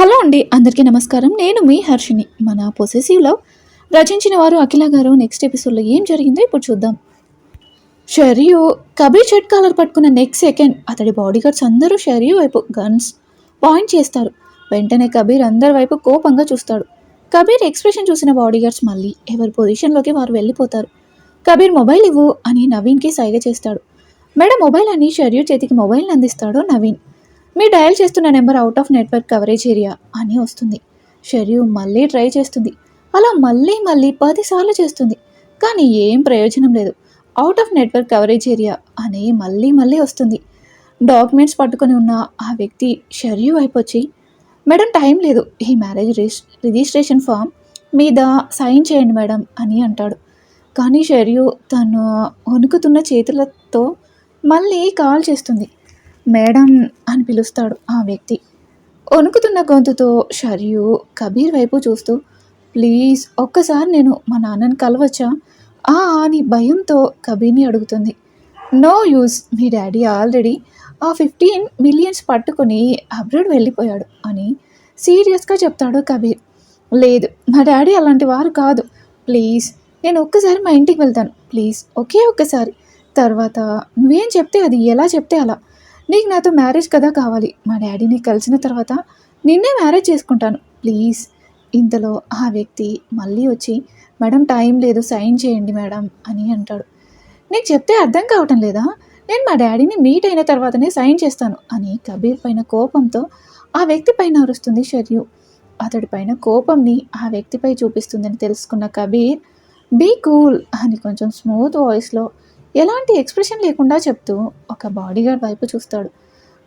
Hello అండి అందరికీ నమస్కారం. నేను మీ హర్షిని మన పొసెసివ్లో రచించిన వారు అఖిల గారు. నెక్స్ట్ ఎపిసోడ్లో ఏం జరిగిందో ఇప్పుడు చూద్దాం. షరియు కబీర్ షర్ట్ కాలర్ పట్టుకున్న నెక్స్ట్ సెకండ్ అతడి బాడీగార్డ్స్ అందరూ షరియు వైపు గన్స్ పాయింట్ చేస్తారు. వెంటనే కబీర్ అందరి వైపు కోపంగా చూస్తాడు. కబీర్ ఎక్స్ప్రెషన్ చూసిన బాడీగార్డ్స్ మళ్ళీ ఎవరి పొజిషన్లోకి వారు వెళ్ళిపోతారు. కబీర్ మొబైల్ ఇవ్వు అని నవీన్కి సైగ చేస్తాడు. మేడం మొబైల్ అని షరియు చేతికి మొబైల్ అందిస్తాడు నవీన్? మీరు డయల్ చేస్తున్న number out of network coverage area అని వస్తుంది. షెర్యూ మళ్ళీ ట్రై చేస్తుంది. అలా మళ్ళీ మళ్ళీ పదిసార్లు చేస్తుంది. కానీ ఏం ప్రయోజనం లేదు. Out of network coverage area అని మళ్ళీ మళ్ళీ వస్తుంది. డాక్యుమెంట్స్ పట్టుకొని ఉన్న ఆ వ్యక్తి షెర్యూ వైపు వచ్చి మేడం టైం లేదు. ఈ మ్యారేజ్ రిజిస్ రిజిస్ట్రేషన్ ఫామ్ మీద సైన్ చేయండి మేడం అని అంటాడు. కానీ షెర్యూ తను వణుకుతున్న చేతులతో మళ్ళీ కాల్ చేస్తుంది. మేడం అని పిలుస్తాడు ఆ వ్యక్తి. వణుకుతున్న గొంతుతో షర్యు కబీర్ వైపు చూస్తూ ప్లీజ్ ఒక్కసారి నేను మా నాన్నని కలవచ్చా? ఆ అని భయంతో కబీర్ని అడుగుతుంది. నో యూస్ మీ డాడీ ఆల్రెడీ ఆ ఫిఫ్టీన్ మిలియన్స్ పట్టుకుని అబ్రాడ్ వెళ్ళిపోయాడు అని సీరియస్గా చెప్తాడు కబీర్. లేదు మా డాడీ అలాంటి వారు కాదు. ప్లీజ్ నేను ఒక్కసారి మా ఇంటికి వెళ్తాను. ప్లీజ్ ఒకే ఒక్కసారి. తర్వాత నువ్వేం చెప్తే అది ఎలా చెప్తే అలా. నీకు నాతో మ్యారేజ్ కదా కావాలి. మా డాడీని కలిసిన తర్వాత నిన్నే మ్యారేజ్ చేసుకుంటాను. ప్లీజ్. ఇంతలో ఆ వ్యక్తి మళ్ళీ వచ్చి మేడం టైం లేదు సైన్ చేయండి మేడం అని అంటాడు. నీకు చెప్తే అర్థం కావటం లేదా? నేను మా డాడీని మీట్ అయిన తర్వాతనే సైన్ చేస్తాను అని కబీర్ పైన కోపంతో ఆ వ్యక్తి పైన అరుస్తుంది షర్యు. అతడి పైన కోపంని ఆ వ్యక్తిపై చూపిస్తుందని తెలుసుకున్న కబీర్ బీ కూల్ అని కొంచెం స్మూత్ వాయిస్లో ఎలాంటి ఎక్స్ప్రెషన్ లేకుండా చెప్తూ ఒక బాడీగార్డ్ వైపు చూస్తాడు.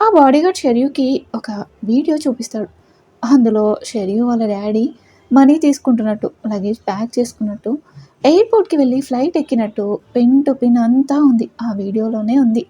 ఆ బాడీగార్డ్ షెర్యూకి ఒక వీడియో చూపిస్తాడు. అందులో షెర్యూ వాళ్ళ డాడీ మనీ తీసుకుంటున్నట్టు లగేజ్ ప్యాక్ చేసుకున్నట్టు ఎయిర్పోర్ట్కి వెళ్ళి ఫ్లైట్ ఎక్కినట్టు పిన్ టు పిన్ అంతా ఉంది. ఆ వీడియోలోనే ఉంది.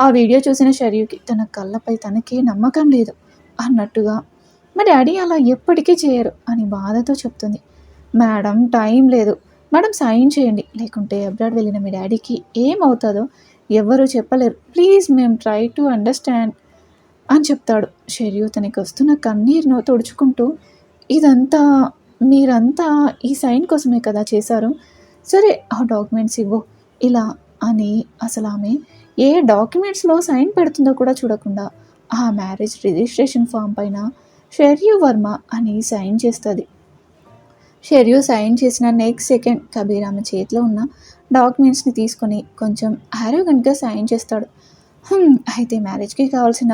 ఆ వీడియో చూసిన షర్యూకి తన కళ్ళపై తనకే నమ్మకం లేదు. అన్నట్టుగా మా డాడీ అలా ఎప్పటికీ చేయరు అని బాధతో చెప్తుంది. మేడం టైం లేదు. మేడం సైన్ చేయండి. లేకుంటే అబ్రాడ్ వెళ్ళిన మీ డాడీకి ఏమవుతుందో ఎవ్వరూ చెప్పలేరు. ప్లీజ్ మేము ట్రై టు అండర్స్టాండ్ అని చెప్తాడు. షెరియు తనకి వస్తున్న కన్నీరును తుడుచుకుంటూ ఇదంతా మీరంతా ఈ సైన్ కోసమే కదా చేశారు? సరే ఆ డాక్యుమెంట్స్ ఇవ్వు. ఇలా అని అసలు ఆమె ఏ డాక్యుమెంట్స్లో సైన్ పెడుతుందో కూడా చూడకుండా ఆ మ్యారేజ్ రిజిస్ట్రేషన్ ఫామ్ పైన షెర్యు వర్మ అని సైన్ చేస్తుంది. షెర్యు సైన్ చేసిన నెక్స్ట్ సెకండ్ కబీర్ ఆమె చేతిలో ఉన్న డాక్యుమెంట్స్ని తీసుకొని కొంచెం ఆరోగెంట్గా సైన్ చేస్తాడు. అయితే మ్యారేజ్కి కావాల్సిన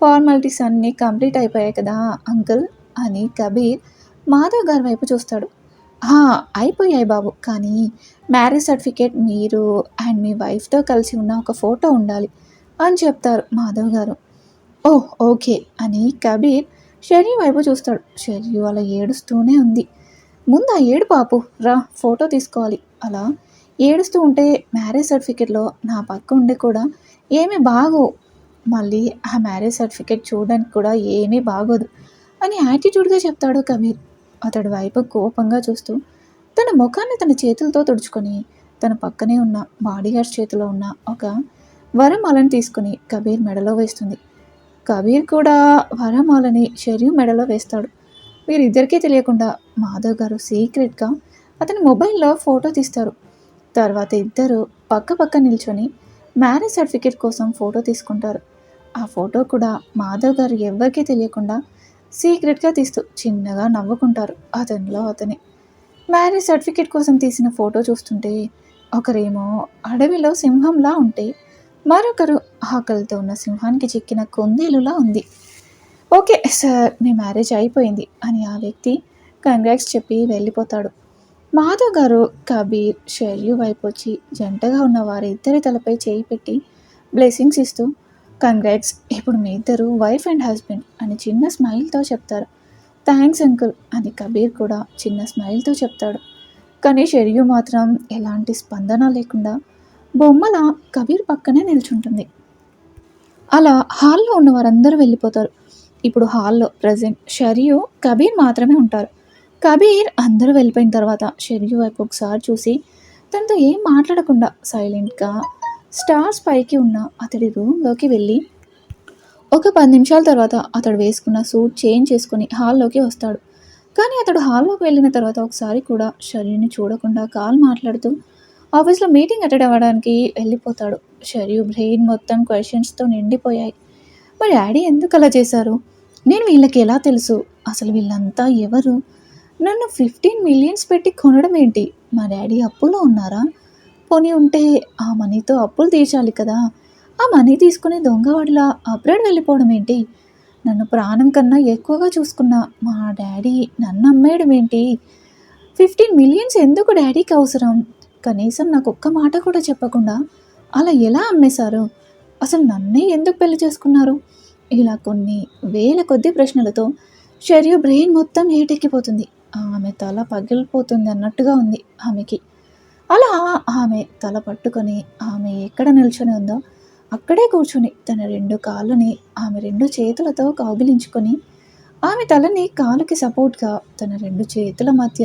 ఫార్మాలిటీస్ అన్నీ కంప్లీట్ అయిపోయాయి కదా అంకుల్ అని కబీర్ మాధవ్ గారి వైపు చూస్తాడు. అయిపోయాయి బాబు కానీ మ్యారేజ్ సర్టిఫికేట్ మీరు అండ్ మీ వైఫ్తో కలిసి ఉన్న ఒక ఫోటో ఉండాలి అని చెప్తారు మాధవ్ గారు. ఓహ్ ఓకే అని కబీర్ షెర్యు వైపు చూస్తాడు. షెర్యు అలా ఏడుస్తూనే ఉంది. ముందు ఆ ఏడు పాపు రా ఫోటో తీసుకోవాలి. అలా ఏడుస్తూ ఉంటే మ్యారేజ్ సర్టిఫికేట్లో నా పక్క ఉండి కూడా ఏమీ బాగో. మళ్ళీ ఆ మ్యారేజ్ సర్టిఫికేట్ చూడడానికి కూడా ఏమీ బాగోదు అని యాటిట్యూడ్గా చెప్తాడు కబీర్. అతడి వైపు కోపంగా చూస్తూ తన ముఖాన్ని తన చేతులతో తుడుచుకొని తన పక్కనే ఉన్న బాడీగార్డ్ చేతిలో ఉన్న ఒక వరమాలను తీసుకుని కబీర్ మెడలో వేస్తుంది. కబీర్ కూడా వరమాలని షెరియు మెడలో వేస్తాడు. వీరిద్దరికీ తెలియకుండా మాధవ్ గారు సీక్రెట్గా అతని మొబైల్లో ఫోటో తీస్తారు. తర్వాత ఇద్దరు పక్క పక్క నిల్చొని మ్యారేజ్ సర్టిఫికేట్ కోసం ఫోటో తీసుకుంటారు. ఆ ఫోటో కూడా మాధవ్ గారు ఎవరికీ తెలియకుండా సీక్రెట్గా తీస్తూ చిన్నగా నవ్వుకుంటారు అతనిలో అతని. మ్యారేజ్ సర్టిఫికేట్ కోసం తీసిన ఫోటో చూస్తుంటే ఒకరేమో అడవిలో సింహంలా ఉంటే మరొకరు ఆకలితో ఉన్న సింహానికి చిక్కిన కుందేలులా ఉంది. ఓకే సార్ మీ మ్యారేజ్ అయిపోయింది అని ఆ వ్యక్తి కంగ్రాట్స్ చెప్పి వెళ్ళిపోతాడు. మాధవ్ గారు కబీర్ షెర్యు వైపు వచ్చి జంటగా ఉన్న వారిద్దరి తలపై చేయి పెట్టి బ్లెస్సింగ్స్ ఇస్తూ కంగ్రాట్స్ ఇప్పుడు మీ ఇద్దరు వైఫ్ అండ్ హస్బెండ్ అని చిన్న స్మైల్తో చెప్తారు. థ్యాంక్స్ అంకుల్ అని కబీర్ కూడా చిన్న స్మైల్తో చెప్తాడు. కానీ షెర్యు మాత్రం ఎలాంటి స్పందన లేకుండా బొమ్మల కబీర్ పక్కనే నిల్చుంటుంది. అలా హాల్లో ఉన్న వారందరూ వెళ్ళిపోతారు. ఇప్పుడు హాల్లో ప్రజెంట్ షరియు కబీర్ మాత్రమే ఉంటారు. కబీర్ అందరూ వెళ్ళిపోయిన తర్వాత షరియు వైపు ఒకసారి చూసి తనతో ఏం మాట్లాడకుండా సైలెంట్గా స్టార్స్ పైకి ఉన్న అతడి రూమ్లోకి వెళ్ళి ఒక పది నిమిషాల తర్వాత అతడు వేసుకున్న సూట్ చేంజ్ చేసుకుని హాల్లోకి వస్తాడు. కానీ అతడు హాల్లోకి వెళ్ళిన తర్వాత ఒకసారి కూడా షర్యుని చూడకుండా కాల్ మాట్లాడుతూ ఆఫీస్లో మీటింగ్ అటెండ్ అవ్వడానికి వెళ్ళిపోతాడు. షర్యు బ్రెయిన్ మొత్తం క్వశ్చన్స్తో నిండిపోయాయి. మరి డాడీ ఎందుకు అలా చేశారు? నేను వీళ్ళకి ఎలా తెలుసు? అసలు వీళ్ళంతా ఎవరు? నన్ను ఫిఫ్టీన్ మిలియన్స్ పెట్టి కొనడం ఏంటి? మా డాడీ అప్పులో ఉన్నారా? పోనీ ఉంటే ఆ మనీతో అప్పులు తీర్చాలి కదా. ఆ మనీ తీసుకుని దొంగవాడిలా అబ్రాడ్ వెళ్ళిపోవడం ఏంటి? నన్ను ప్రాణం కన్నా ఎక్కువగా చూసుకున్న మా డాడీ నన్ను అమ్మేయడం ఏంటి? ఫిఫ్టీన్ మిలియన్స్ ఎందుకు డాడీకి అవసరం? కనీసం నాకు ఒక్క మాట కూడా చెప్పకుండా అలా ఎలా అమ్మేశారు? అసలు నన్నే ఎందుకు పెళ్ళి చేసుకున్నారు? ఇలా కొన్ని వేల కొద్ది ప్రశ్నలతో షర్యు బ్రెయిన్ మొత్తం హీటెక్కిపోతుంది. ఆమె తల పగిలిపోతుంది అన్నట్టుగా ఉంది ఆమెకి. అలా ఆమె తల పట్టుకొని ఆమె ఎక్కడ నిల్చొని ఉందో అక్కడే కూర్చుని తన రెండు కాళ్ళని ఆమె రెండు చేతులతో కౌగిలించుకొని ఆమె తలని కాలుకి సపోర్ట్గా తన రెండు చేతుల మధ్య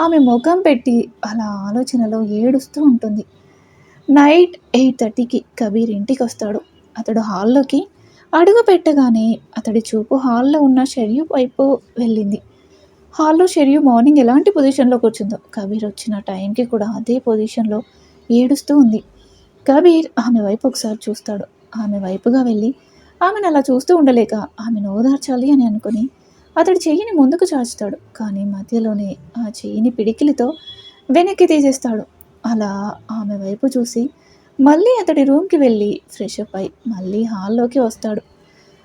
ఆమె ముఖం పెట్టి అలా ఆలోచనలో ఏడుస్తూ ఉంటుంది. నైట్ ఎయిట్ థర్టీకి కబీర్ ఇంటికి వస్తాడు అతడు హాల్లోకి అడుగు పెట్టగానే అతడి చూపు హాల్లో ఉన్న షెర్యూ వైపు వెళ్ళింది. హాల్లో షెరియు మార్నింగ్ ఎలాంటి పొజిషన్లో కూర్చుందో. కబీర్ వచ్చిన టైంకి కూడా అదే పొజిషన్లో ఏడుస్తూ ఉంది. కబీర్ ఆమె వైపు ఒకసారి చూస్తాడు. ఆమె వైపుగా వెళ్ళి ఆమెను అలా చూస్తూ ఉండలేక ఆమెను ఓదార్చాలి అని అనుకుని అతడి చెయ్యిని ముందుకు చాచుతాడు. కానీ మధ్యలోనే ఆ చెయ్యిని పిడికిలితో వెనక్కి తీసేస్తాడు. అలా ఆమె వైపు చూసి మళ్ళీ అతడి రూమ్కి వెళ్ళి ఫ్రెష్ అప్ అయి మళ్ళీ హాల్లోకి వస్తాడు.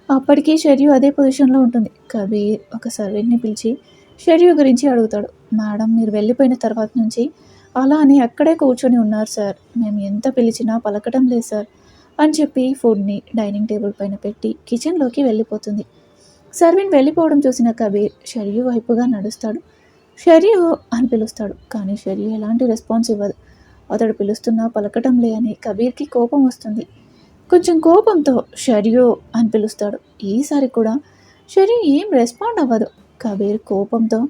అప్పటికీ షెర్యు అదే పొజిషన్లో ఉంటుంది. కబీర్ ఒక సర్వెంట్ని పిలిచి షెర్యు గురించి అడుగుతాడు. మేడం మీరు వెళ్ళిపోయిన తర్వాత నుంచి అలా అని అక్కడే కూర్చొని ఉన్నారు సార్. మేము ఎంత పిలిచినా పలకటం లేదు సార్ అని చెప్పి ఫుడ్ని డైనింగ్ టేబుల్ పైన పెట్టి కిచెన్లోకి వెళ్ళిపోతుంది. సర్వెంట్ వెళ్ళిపోవడం చూసిన కబీర్ షరియు వైపుగా నడుస్తాడు. షరియు అని పిలుస్తాడు కానీ షరియు ఎలాంటి రెస్పాన్స్ ఇవ్వదు. అతడు పిలుస్తున్నా పలకటం లే అని కబీర్కి కోపం వస్తుంది. కొంచెం కోపంతో షరియు అని పిలుస్తాడు. ఈసారి కూడా షర్యూ ఏం రెస్పాండ్ అవ్వదు. కబీర్ కోపంతో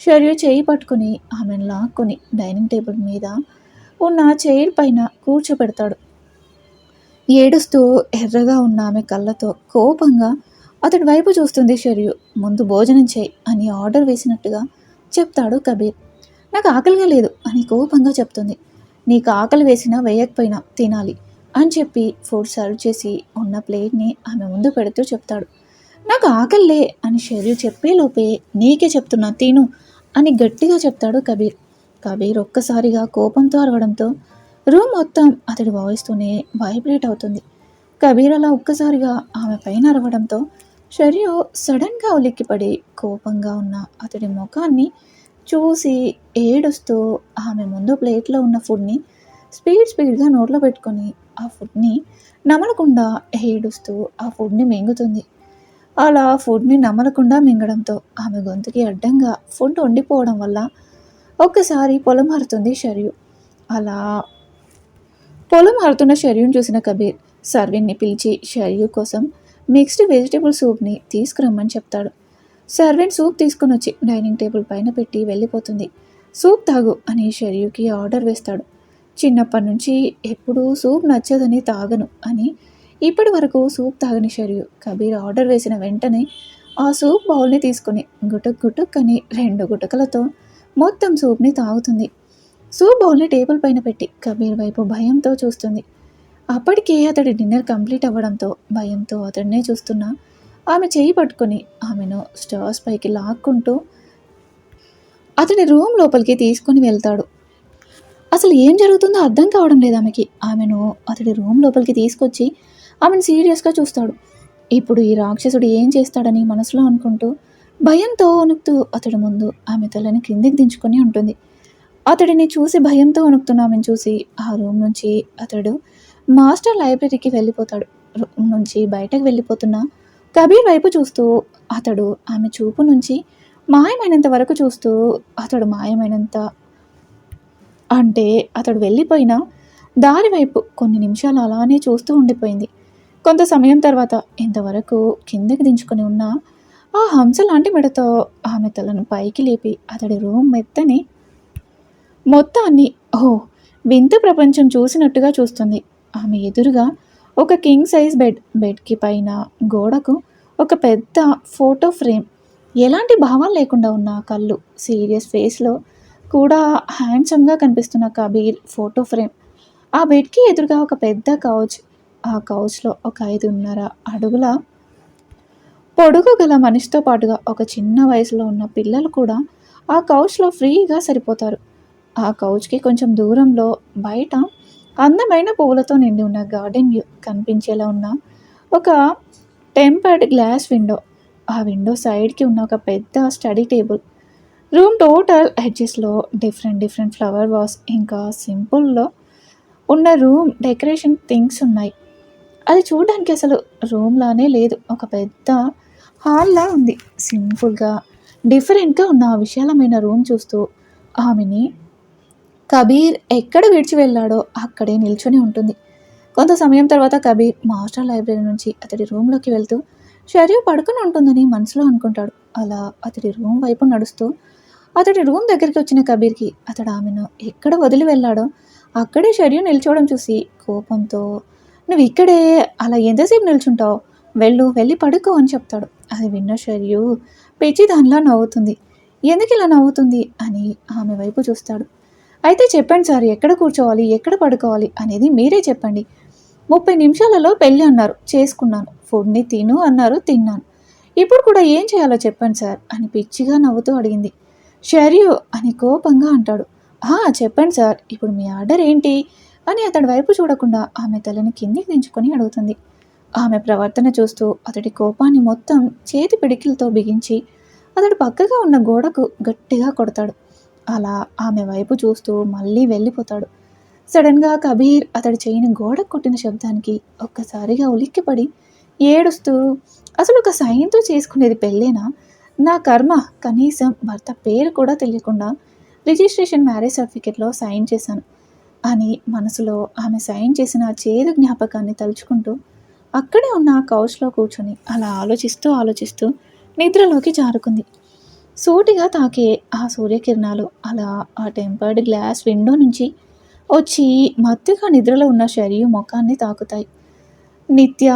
షర్యూ చేయి పట్టుకుని ఆమెను లాక్కొని డైనింగ్ టేబుల్ మీద ఉన్న చైర్ పైన కూర్చోబెడతాడు ఏడుస్తూ ఎర్రగా ఉన్న ఆమె కళ్ళతో కోపంగా అతడి వైపు చూస్తుంది షర్యూ. ముందు భోజనం చేయి అని ఆర్డర్ వేసినట్టుగా చెప్తాడు కబీర్. నాకు ఆకలిగా లేదు అని కోపంగా చెప్తుంది. నీకు ఆకలి వేసినా వేయకపోయినా తినాలి అని చెప్పి ఫుడ్ సర్వ్ చేసి ఉన్న ప్లేట్ని ఆమె ముందు పెడుతూ చెప్తాడు. నాకు ఆకలిలే అని షెరీ చెప్పే లోపే నీకే చెప్తున్నా తిను అని గట్టిగా చెప్తాడు కబీర్. కబీర్ ఒక్కసారిగా కోపంతో అరవడంతో రూమ్ మొత్తం అతడి వాయిస్తూనే వైబ్రేట్ అవుతుంది. కబీర్ అలా ఒక్కసారిగా ఆమె పైన అరవడంతో షరియు సడన్గా ఉలిక్కిపడి కోపంగా ఉన్న అతడి ముఖాన్ని చూసి ఏడుస్తూ ఆమె ముందు ప్లేట్లో ఉన్న ఫుడ్ని స్పీడ్ స్పీడ్గా నోట్లో పెట్టుకొని ఆ ఫుడ్ని నమలకుండా ఏడుస్తూ ఆ ఫుడ్ని మింగుతుంది. అలా ఫుడ్ని నమలకుండా మింగడంతో ఆమె గొంతుకి అడ్డంగా ఫుడ్ వండిపోవడం వల్ల ఒక్కసారి పొలం మారుతుంది షర్యు. అలా పొలం మారుతున్న షర్యుని చూసిన కబీర్ సర్విన్ని పిలిచి షర్యు కోసం మిక్స్డ్ వెజిటేబుల్ సూప్ని తీసుకురమ్మని చెప్తాడు. సర్వెంట్ సూప్ తీసుకుని వచ్చి డైనింగ్ టేబుల్ పైన పెట్టి వెళ్ళిపోతుంది. సూప్ తాగు అని షర్యుకి ఆర్డర్ వేస్తాడు. చిన్నప్పటి నుంచి ఎప్పుడూ సూప్ నచ్చదని తాగను అని ఇప్పటి వరకు సూప్ తాగని షర్యు కబీర్ ఆర్డర్ వేసిన వెంటనే ఆ సూప్ బౌల్ని తీసుకుని గుటక్ గుటుక్ అని రెండు గుటకలతో మొత్తం సూప్ని తాగుతుంది. సూప్ బౌల్ని టేబుల్ పైన పెట్టి కబీర్ వైపు భయంతో చూస్తుంది. అప్పటికే అతడి డిన్నర్ కంప్లీట్ అవ్వడంతో భయంతో అతడినే చూస్తున్నా ఆమె చేయి పట్టుకొని ఆమెను స్టార్స్ పైకి లాక్కుంటూ అతని రూమ్ లోపలికి తీసుకొని వెళ్తాడు. అసలు ఏం జరుగుతుందో అర్థం కావడం లేదు ఆమెకి. ఆమెను అతడి రూమ్ లోపలికి తీసుకొచ్చి ఆమెను సీరియస్గా చూస్తాడు. ఇప్పుడు ఈ రాక్షసుడు ఏం చేస్తాడని మనసులో అనుకుంటూ భయంతో వణుకుతూ అతడి ముందు ఆమె తలని క్రిందికి దించుకొని ఉంటుంది. అతడిని చూసి భయంతో వణుకుతున్న ఆమెను చూసి ఆ రూమ్ నుంచి అతడు మాస్టర్ లైబ్రరీకి వెళ్ళిపోతాడు. రూమ్ నుంచి బయటకు వెళ్ళిపోతున్న కబీర్ వైపు చూస్తూ అతడు ఆమె చూపు నుంచి మాయమైనంత వరకు చూస్తూ అతడు మాయమైనంత అంటే అతడు వెళ్ళిపోయిన దారి వైపు కొన్ని నిమిషాలు అలానే చూస్తూ ఉండిపోయింది. కొంత సమయం తర్వాత ఇంతవరకు కిందకి దించుకొని ఉన్న ఆ హంస లాంటి మెడతో ఆమె తలను పైకి లేపి అతడి రూమ్ మెత్తని మొత్తాన్ని ఓ వింత ప్రపంచం చూసినట్టుగా చూస్తుంది. ఆమె ఎదురుగా ఒక కింగ్ సైజ్ బెడ్ బెడ్కి పైన గోడకు ఒక పెద్ద ఫోటో ఫ్రేమ్ ఎలాంటి భావాలు లేకుండా ఉన్న కళ్ళు. సీరియస్ ఫేస్లో కూడా హ్యాండ్సమ్గా కనిపిస్తున్న కబీర్ ఫోటో ఫ్రేమ్ ఆ బెడ్కి ఎదురుగా ఒక పెద్ద కౌచ్ ఆ కౌచ్లో ఒక ఐదున్నర అడుగుల పొడుగు గల మనిషితో పాటుగా ఒక చిన్న వయసులో ఉన్న పిల్లలు కూడా ఆ కౌచ్లో ఫ్రీగా సరిపోతారు. ఆ కౌచ్కి కొంచెం దూరంలో బయట అందమైన పువ్వులతో నిండి ఉన్న గార్డెన్ వ్యూ కనిపించేలా ఉన్న ఒక టెంపర్డ్ గ్లాస్ విండో. ఆ విండో సైడ్కి ఉన్న ఒక పెద్ద స్టడీ టేబుల్. రూమ్ టోటల్ ఎడ్జెస్లో డిఫరెంట్ డిఫరెంట్ ఫ్లవర్ వాస్ ఇంకా సింపుల్లో ఉన్న రూమ్ డెకరేషన్ థింగ్స్ ఉన్నాయి. అది చూడడానికి అసలు రూమ్లానే లేదు. ఒక పెద్ద హాల్లా ఉంది. సింపుల్గా డిఫరెంట్గా ఉన్న ఆ విశాలమైన రూమ్ చూస్తూ ఆమెని కబీర్ ఎక్కడ విడిచి వెళ్ళాడో అక్కడే నిల్చొని ఉంటుంది. కొంత సమయం తర్వాత కబీర్ మాస్టర్ లైబ్రరీ నుంచి అతడి రూమ్లోకి వెళ్తూ షర్యు పడుకుని ఉంటుందని మనసులో అనుకుంటాడు. అలా అతడి రూమ్ వైపు నడుస్తూ అతడి రూమ్ దగ్గరికి వచ్చిన కబీర్కి అతడు ఆమెను ఎక్కడ వదిలి వెళ్ళాడో అక్కడే షర్యు నిల్చోవడం చూసి కోపంతో నువ్వు ఇక్కడే అలా ఎంతసేపు నిల్చుంటావు? వెళ్ళు వెళ్ళి పడుకో అని చెప్తాడు. అది విన్న షర్యు పిచ్చి దానిలా నవ్వుతుంది. ఎందుకు ఇలా నవ్వుతుంది? అని ఆమె వైపు చూస్తాడు. అయితే చెప్పండి సార్ ఎక్కడ కూర్చోవాలి ఎక్కడ పడుకోవాలి అనేది మీరే చెప్పండి. ముప్పై నిమిషాలలో పెళ్ళి అన్నారు చేసుకున్నాను. ఫుడ్ని తిను అన్నారు తిన్నాను. ఇప్పుడు కూడా ఏం చేయాలో చెప్పండి సార్ అని పిచ్చిగా నవ్వుతూ అడిగింది. షర్యు అని కోపంగా అంటాడు. "ఆ, చెప్పండి సార్ ఇప్పుడు మీ ఆర్డర్ ఏంటి? అని అతడి వైపు చూడకుండా ఆమె తలని కిందికి దించుకొని అడుగుతుంది. ఆమె ప్రవర్తన చూస్తూ అతడి కోపాన్ని మొత్తం చేతి పిడికిలతో బిగించి అతడు పక్కగా ఉన్న గోడకు గట్టిగా కొడతాడు. అలా ఆమె వైపు చూస్తూ మళ్ళీ వెళ్ళిపోతాడు. సడన్గా కబీర్ అతడి చేయిని గోడ కొట్టిన శబ్దానికి ఒక్కసారిగా ఉలిక్కిపడి ఏడుస్తూ అసలు ఒక సైన్తో చేసుకునేది పెళ్ళేనా? నా కర్మ కనీసం భర్త పేరు కూడా తెలియకుండా రిజిస్ట్రేషన్ మ్యారేజ్ సర్టిఫికేట్లో సైన్ చేశాను అని మనసులో ఆమె సైన్ చేసిన చేదు జ్ఞాపకాన్ని తలుచుకుంటూ అక్కడే ఉన్న కౌచ్లో కూర్చొని అలా ఆలోచిస్తూ ఆలోచిస్తూ నిద్రలోకి జారుకుంది. సూటిగా తాకే ఆ సూర్యకిరణాలు అలా ఆ టెంపర్డ్ గ్లాస్ విండో నుంచి వచ్చి మత్తుగా నిద్రలో ఉన్న శరీర ముఖాన్ని తాకుతాయి. నిత్య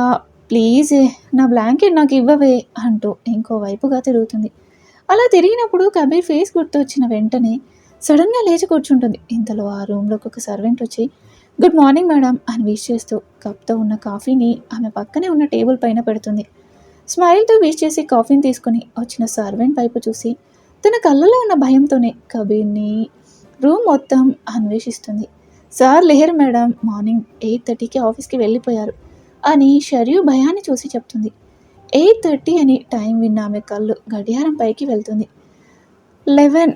ప్లీజ్ నా బ్లాంకెట్ నాకు ఇవ్వవే అంటూ ఇంకో వైపుగా తిరుగుతుంది. అలా తిరిగినప్పుడు కబీర్ ఫేస్ గుర్తొచ్చిన వెంటనే సడన్గా లేచి కూర్చుంటుంది. ఇంతలో ఆ రూమ్లోకి ఒక సర్వెంట్ వచ్చి గుడ్ మార్నింగ్ మేడం అని విష్ చేస్తూ కప్తో ఉన్న కాఫీని ఆమె పక్కనే ఉన్న టేబుల్ పైన పెడుతుంది. స్మైల్తో విష్ చేసి కాఫీని తీసుకొని వచ్చిన సర్వెంట్ వైపు చూసి తన కళ్ళలో ఉన్న భయంతోనే కబీర్ని రూమ్ మొత్తం అన్వేషిస్తుంది. సార్ లేరు మేడం. మార్నింగ్ ఎయిట్ థర్టీకి ఆఫీస్కి వెళ్ళిపోయారు అని షర్యు భయాన్ని చూసి చెప్తుంది. ఎయిట్ థర్టీ అని టైం విన్న ఆమె కళ్ళు గడియారం పైకి వెళ్తుంది. లెవెన్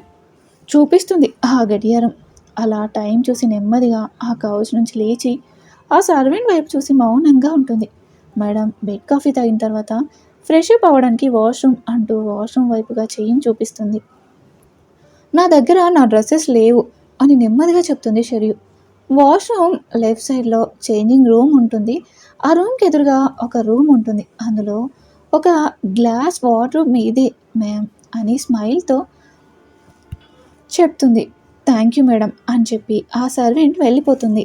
చూపిస్తుంది ఆ గడియారం. అలా టైం చూసి నెమ్మదిగా ఆ కౌజ్ నుంచి లేచి ఆ సర్వెంట్ వైపు చూసి మౌనంగా ఉంటుంది. మేడం బెడ్ కాఫీ తాగిన తర్వాత ఫ్రెష్ అప్ అవ్వడానికి వాష్రూమ్ అంటూ వాష్రూమ్ వైపుగా చేయిని చూపిస్తుంది. నా దగ్గర నా డ్రెస్సెస్ లేవు అని నెమ్మదిగా చెప్తుంది షర్యు. వాష్రూమ్ లెఫ్ట్ సైడ్లో చేంజింగ్ రూమ్ ఉంటుంది. ఆ రూమ్కి ఎదురుగా ఒక రూమ్ ఉంటుంది. అందులో ఒక గ్లాస్ వాటర్ మీదే మ్యామ్ అని స్మైల్తో చెప్తుంది. థ్యాంక్ యూ మేడం అని చెప్పి ఆ సర్వెంట్ వెళ్ళిపోతుంది.